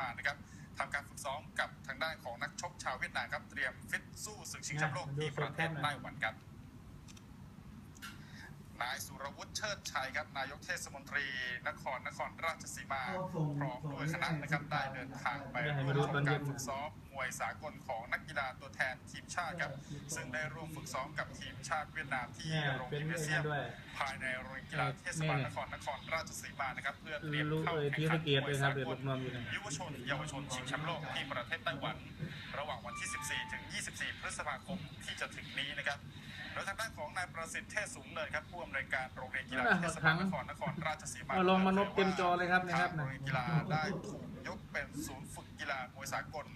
มานะครับทำการฝึกซ้อมกับทางด้านของนักชกชาวเวียดนามครับ เตรียมฟิตสู้ศึกชิงแชมป์โลกที่ประเทศไต้หวันครับ นายสุรวุฒิเชิดชัยครับนายกเทศมนตรี นครนครราชสีมาพร้อมด้วยคณะนะครับได้เดินทางไปร่วมชมการฝึกซ้อมมวยสากลของนักกีฬาตัวแทนทีมชาติครับซึ่งได้ร่วมฝึกซ้อมกับทีมชาติเวียดนามที่โรงเป็นยิมไอ้เนเซีนั่ยนมภายในโรงกีฬาเทศบาลนครนครราชสีมานะครับเพื่อเตรียมรู้เข้าเอ่ยแข่ที่งขันเกียดมเลวยครัสาบเด็กกลูลกน้องอยู่นะยุวชนเยาวชนชิงแชมป์โลกที่ประเทศไต้หวัน ระหว่างวันที่ 14 ถึง 24 พฤษภาคมที่จะถึงนี้นะครับ โดยทางด้านของนายประสิทธิ์เทศสูงเนินครับผู้อำนวยการโรงเรียนกีฬาเทศบาลนครนครราชสีมาเอาลงมานบเต็มจอเลยครับนะครับทางโรงเรียนกีฬาได้ถูกยกเป็นศูนย์ฝึกกีฬามวยสากล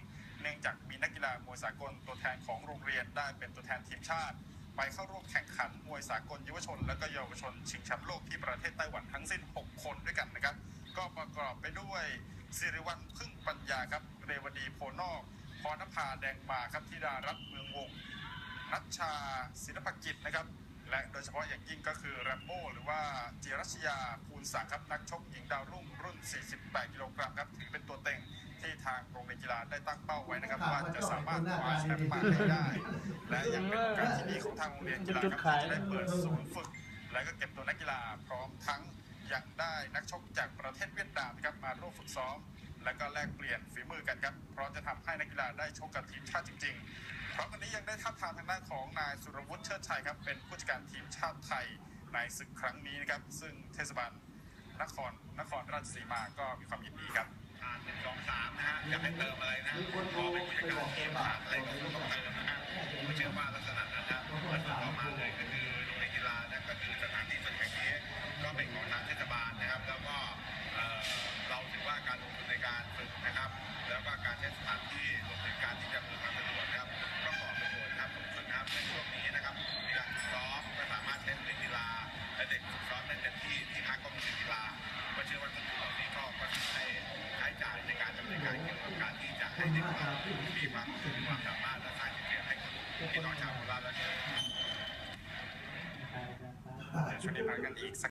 เนื่องจากมีนักกีฬามวยสากลตัวแทนของโรงเรียนได้เป็นตัวแทนทีมชาติ ไปเข้าร่วมแข่งขันมวยสากลเยาวชน และก็เยาวชนชิงแชมป์โลกที่ประเทศไต้หวันทั้งสิ้น 6 คนด้วยกันนะครับ ก็ประกอบไปด้วยสิริวัลพึ่งปัญญาครับเรวดีโพนอกพรณภาแดงมาครับธิดารัตน์เมืองวงศ์ นัชชาศิลปกิจนะครับ และโดยเฉพาะอย่างยิ่งก็คือแรมโบ้หรือว่าจิรัชยาภูลสังครับนักชกหญิงดาวรุ่งรุ่น 48 กิโลกรัมครับถือเป็นตัวเต็งที่ทางโรงเรียนกีฬาได้ตั้งเป้าไว้นะครับว่าจะสามารถคว้าแชมป์มาให้ได้ และยังเป็นกาสที่ดีของทางโรงเรียนกีฬาครับที่ได้เปิดศูนย์ฝึก และก็เก็บตัวนักกีฬาพร้อมทั้งยังได้นักชกจากประเทศเวียดนามนะครับมาร่วมฝึกซ้อม และก็แลกเปลี่ยนฝีมือกันครับ เพราะจะทำให้นักกีฬาได้ชกกับทีมชาติจริงๆ พร้อมกันนี้ยังได้ทับทามทางด้านของนายสุรวุฒิเชิดชัยครับเป็นผู้จัดการทีมชาติไทยในศึกครั้งนี้นะครับ ซึ่งเทศบาลนครนครราชสีมาก็มีความยินดีครับผ่านหนึ่งสองสามนะฮะอยากให้เติมอะไรนะพอเป็นผู้จัดการทีมผ่านอะไรก็ต้องเติมนะฮะผม ให้เด็กเรามีความมีความสามารถและสร้างจุดเปลี่ยนให้กับพี่น้องชาวโคราชและเดี๋ยวช่วงนี้พักกันอีกสัก